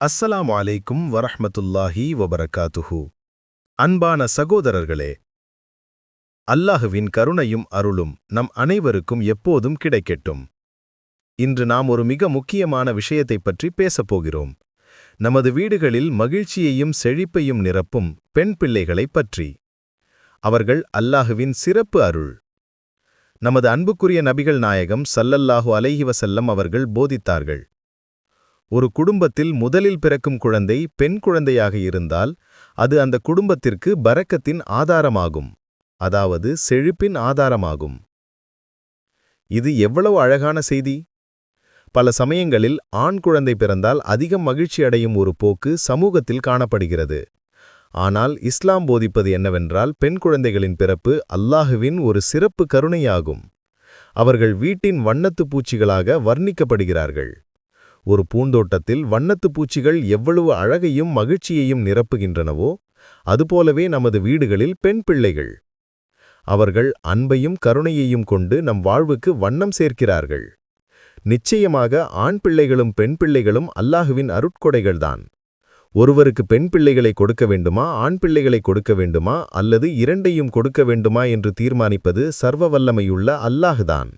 அஸ்ஸலாமு அலைக்கும் வரஹ்மத்துல்லாஹி வபரகாத்துஹு. அன்பான சகோதரர்களே அல்லாஹுவின் கருணையும் அருளும் நம் அனைவருக்கும் எப்போதும் கிடைக்கட்டும். இன்று நாம் ஒரு மிக முக்கியமான விஷயத்தைப் பற்றி பேசப் போகிறோம். நமது வீடுகளில் மகிழ்ச்சியையும் செழிப்பையும் நிரப்பும் பெண் பிள்ளைகளைப் பற்றி. அவர்கள் அல்லாஹுவின் சிறப்பு அருள். நமது அன்புக்குரிய நபிகள் நாயகம் சல்லல்லாஹு அலைஹிவசல்லம் அவர்கள் போதித்தார்கள். ஒரு குடும்பத்தில் முதலில் பிறக்கும் குழந்தை பெண் குழந்தையாக இருந்தால் அது அந்த குடும்பத்திற்கு பரக்கத்தின் ஆதாரமாகும். அதாவது செழிப்பின் ஆதாரமாகும். இது எவ்வளவு அழகான செய்தி! பல சமயங்களில் ஆண் குழந்தை பிறந்தால் அதிகம் மகிழ்ச்சி அடையும் ஒரு போக்கு சமூகத்தில் காணப்படுகிறது. ஆனால் இஸ்லாம் போதிப்பது என்னவென்றால் பெண் குழந்தைகளின் பிறப்பு அல்லாஹுவின் ஒரு சிறப்பு கருணையாகும். அவர்கள் வீட்டின் வண்ணத்துப் பூச்சிகளாக வர்ணிக்கப்படுகிறார்கள். ஒரு பூந்தோட்டத்தில் வண்ணத்துப் பூச்சிகள் எவ்வளவு அழகையும் மகிழ்ச்சியையும் நிரப்புகின்றனவோ அதுபோலவே நமது வீடுகளில் பெண் பிள்ளைகள். அவர்கள் அன்பையும் கருணையையும் கொண்டு நம் வாழ்வுக்கு வண்ணம் சேர்க்கிறார்கள். நிச்சயமாக ஆண் பிள்ளைகளும் பெண் பிள்ளைகளும் அல்லாஹுவின் அருட்கொடைகள்தான். ஒருவருக்கு பெண் பிள்ளைகளை கொடுக்க வேண்டுமா ஆண் பிள்ளைகளை கொடுக்க வேண்டுமா அல்லது இரண்டையும் கொடுக்க வேண்டுமா என்று தீர்மானிப்பது சர்வ வல்லமையுள்ள அல்லாஹுதான்.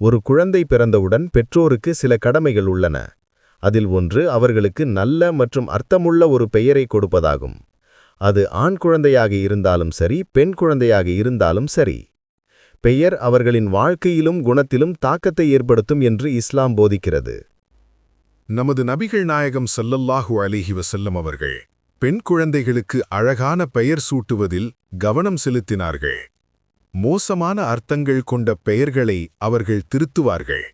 ஒரு குழந்தை பிறந்தவுடன் பெற்றோருக்கு சில கடமைகள் உள்ளன. அதில் ஒன்று அவர்களுக்கு நல்ல மற்றும் அர்த்தமுள்ள ஒரு பெயரை கொடுப்பதாகும். அது ஆண் குழந்தையாக இருந்தாலும் சரி பெண் குழந்தையாக இருந்தாலும் சரி. பெயர் அவர்களின் வாழ்க்கையிலும் குணத்திலும் தாக்கத்தை ஏற்படுத்தும் என்று இஸ்லாம் போதிக்கிறது. நமது நபிகள் நாயகம் சல்லல்லாஹு அலிஹி வசல்லம் அவர்கள் பெண் குழந்தைகளுக்கு அழகான பெயர் சூட்டுவதில் கவனம் செலுத்தினார்கள். மோசமான அர்த்தங்கள் கொண்ட பெயர்களை அவர்கள் திருத்துவார்கள்.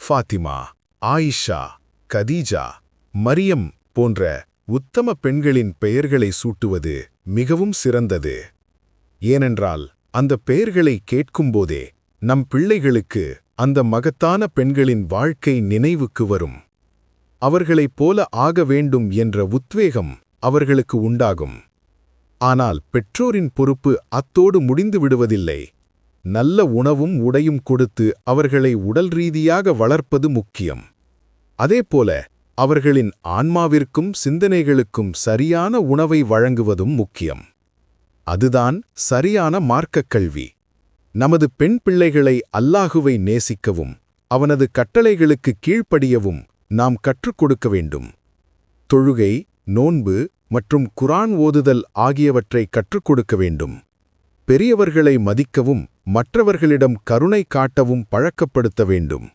ஃபாத்திமா ஆயிஷா கதீஜா மரியம் போன்ற உத்தம பெண்களின் பெயர்களை சூட்டுவது மிகவும் சிறந்தது. ஏனென்றால் அந்த பெயர்களை கேட்கும்போதே நம் பிள்ளைகளுக்கு அந்த மகத்தான பெண்களின் வாழ்க்கை நினைவுக்கு வரும். அவர்களைப் போல ஆக வேண்டும் என்ற உத்வேகம் அவர்களுக்கு உண்டாகும். ஆனால் பெற்றோரின் பொறுப்பு அத்தோடு முடிந்து விடுவதில்லை. நல்ல உணவும் உடையும் கொடுத்து அவர்களை உடல் ரீதியாக வளர்ப்பது முக்கியம். அதேபோல அவர்களின் ஆன்மாவிற்கும் சிந்தனைகளுக்கும் சரியான உணவை வழங்குவதும் முக்கியம். அதுதான் சரியான மார்க்கக் கல்வி. நமது பெண் பிள்ளைகளை அல்லாஹுவை நேசிக்கவும் அவனது கட்டளைகளுக்கு கீழ்ப்படியவும் நாம் கற்றுக் கொடுக்க வேண்டும். தொழுகை நோன்பு மற்றும் குரான் ஓதுதல் ஆகியவற்றை கற்றுக் கொடுக்க வேண்டும். பெரியவர்களை மதிக்கவும் மற்றவர்களிடம் கருணை காட்டவும் பழக்கப்படுத்த வேண்டும்.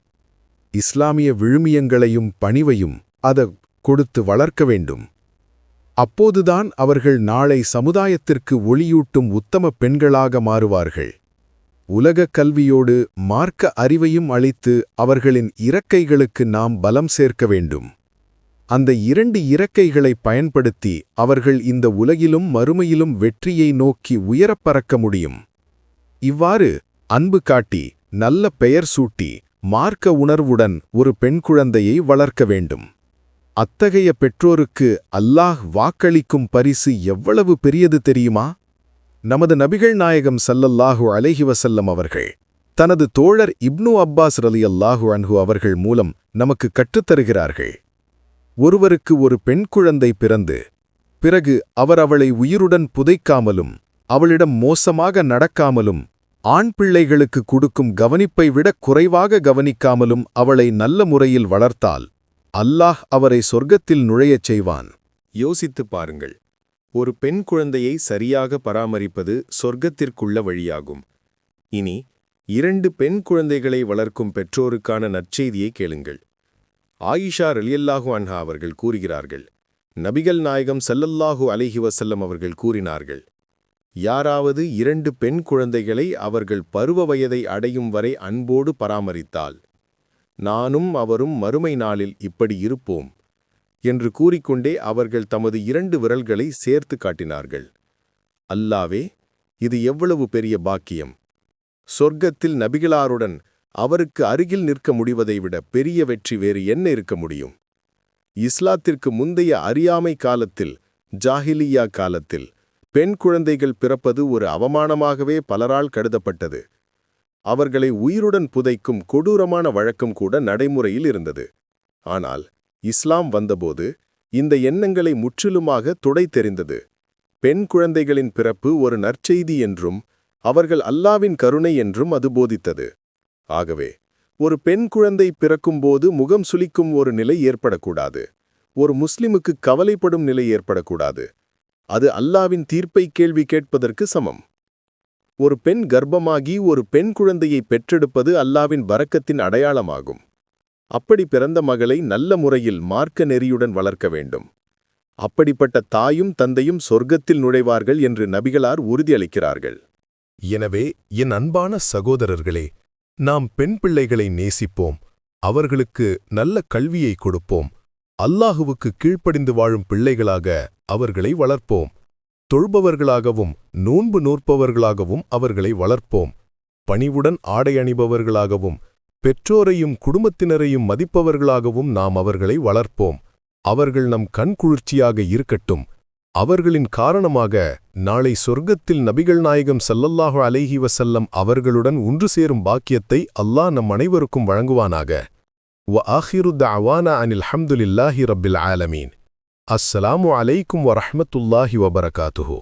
இஸ்லாமிய விழுமியங்களையும் பணிவையும் அத கொடுத்து வளர்க்க வேண்டும். அப்போதுதான் அவர்கள் நாளை சமுதாயத்திற்கு ஒளியூட்டும் உத்தம பெண்களாக மாறுவார்கள். உலக கல்வியோடு மார்க்க அறிவையும் அளித்து அவர்களின் இறக்கைகளுக்கு நாம் பலம் சேர்க்க வேண்டும். அந்த இரண்டு இறக்கைகளை பயன்படுத்தி அவர்கள் இந்த உலகிலும் மறுமையிலும் வெற்றியை நோக்கி உயரப் பறக்க முடியும். இவ்வாறு அன்பு காட்டி நல்ல பெயர் சூட்டி மார்க்க உணர்வுடன் ஒரு பெண் குழந்தையை வளர்க்க வேண்டும். அத்தகைய பெற்றோருக்கு அல்லாஹ் வாக்களிக்கும் பரிசு எவ்வளவு பெரியது தெரியுமா? நமது நபிகள் நாயகம் சல்லல்லாஹு அலைஹி வசல்லம் அவர்கள் தனது தோழர் இப்னு அப்பாஸ் ரலியல்லாஹு அன்ஹு அவர்கள் மூலம் நமக்கு கற்றுத்தருகிறார்கள். ஒருவருக்கு ஒரு பெண் குழந்தை பிறந்து பிறகு அவர் அவளை உயிருடன் புதைக்காமலும் அவளிடம் மோசமாக நடக்காமலும் ஆண் பிள்ளைகளுக்கு கொடுக்கும் கவனிப்பை விட குறைவாக கவனிக்காமலும் அவளை நல்ல முறையில் வளர்த்தால் அல்லாஹ் அவரை சொர்க்கத்தில் நுழையச் செய்வான். யோசித்துப் பாருங்கள். ஒரு பெண் குழந்தையை சரியாக பராமரிப்பது சொர்க்கத்திற்குள்ள வழியாகும். இனி இரண்டு பெண் குழந்தைகளை வளர்க்கும் பெற்றோருக்கான நற்செய்தியை கேளுங்கள். ஆயிஷா ரலியல்லாஹு அன்ஹா அவர்கள் கூறுகிறார்கள் நபிகள் நாயகம் சல்லல்லாஹு அலிஹி வசல்லம் அவர்கள் கூறினார்கள் யாராவது இரண்டு பெண் குழந்தைகளை அவர்கள் பருவ வயதை அடையும் வரை அன்போடு பராமரித்தால் நானும் அவரும் மறுமை நாளில் இப்படி இருப்போம் என்று கூறிக்கொண்டே அவர்கள் தமது இரண்டு விரல்களை சேர்த்து காட்டினார்கள். அல்லாவே இது எவ்வளவு பெரிய பாக்கியம்! சொர்க்கத்தில் நபிகளாருடன் அவருக்கு அருகில் நிற்க முடிவதை விட பெரிய வெற்றி வேறு என்ன இருக்க முடியும்? இஸ்லாத்திற்கு முந்தைய அறியாமை காலத்தில் ஜாஹிலியா காலத்தில் பெண் குழந்தைகள் பிறப்பது ஒரு அவமானமாகவே பலரால் கருதப்பட்டது. அவர்களை உயிருடன் புதைக்கும் கொடூரமான வழக்கம் கூட நடைமுறையில் இருந்தது. ஆனால் இஸ்லாம் வந்தபோது இந்த எண்ணங்களை முற்றிலுமாக துடை தெரிந்தது. பெண் குழந்தைகளின் பிறப்பு ஒரு நற்செய்தி என்றும் அவர்கள் அல்லாவின் கருணை என்றும் அது போதித்தது. ஆகவே ஒரு பெண் குழந்தை பிறக்கும்போது முகம் சுளிக்கும் ஒரு நிலை ஏற்படக்கூடாது. ஒரு முஸ்லிமுக்கு கவலைப்படும் நிலை ஏற்படக்கூடாது. அது அல்லாவின் தீர்ப்பை கேள்வி கேட்பதற்கு சமம். ஒரு பெண் கர்ப்பமாகி ஒரு பெண் குழந்தையை பெற்றெடுப்பது அல்லாவின் வரக்கத்தின் அடையாளமாகும். அப்படி பிறந்த மகளை நல்ல முறையில் மார்க்க நெறியுடன் வளர்க்க வேண்டும். அப்படிப்பட்ட தாயும் தந்தையும் சொர்க்கத்தில் நுழைவார்கள் என்று நபிகளார் உறுதியளிக்கிறார்கள். எனவே என் அன்பான சகோதரர்களே நாம் பெண் பிள்ளைகளை நேசிப்போம். அவர்களுக்கு நல்ல கல்வியை கொடுப்போம். அல்லாஹுவுக்கு கீழ்ப்படிந்து வாழும் பிள்ளைகளாக அவர்களை வளர்ப்போம். தொழுபவர்களாகவும் நோன்பு நூற்பவர்களாகவும் அவர்களை வளர்ப்போம். பணிவுடன் ஆடை அணிபவர்களாகவும் பெற்றோரையும் குடும்பத்தினரையும் மதிப்பவர்களாகவும் நாம் அவர்களை வளர்ப்போம். அவர்கள் நம் கண்குளிர்ச்சியாக இருக்கட்டும். அவர்களின் காரணமாக நாளை சொர்க்கத்தில் நபிகள் நாயகம் சல்லல்லாஹு அலைஹி வசல்லம் அவர்களுடன் ஒன்று சேரும் பாக்கியத்தை அல்லாஹ் நம் அனைவருக்கும் வழங்குவானாக. வ ஆஹிருத் அவானா அனில் ஹம்துலில்லாஹி ரப்பில் ஆலமீன். அஸ்ஸலாமு அலைக்கும் வரஹ்மத்துல்லாஹி வபரகாத்துஹு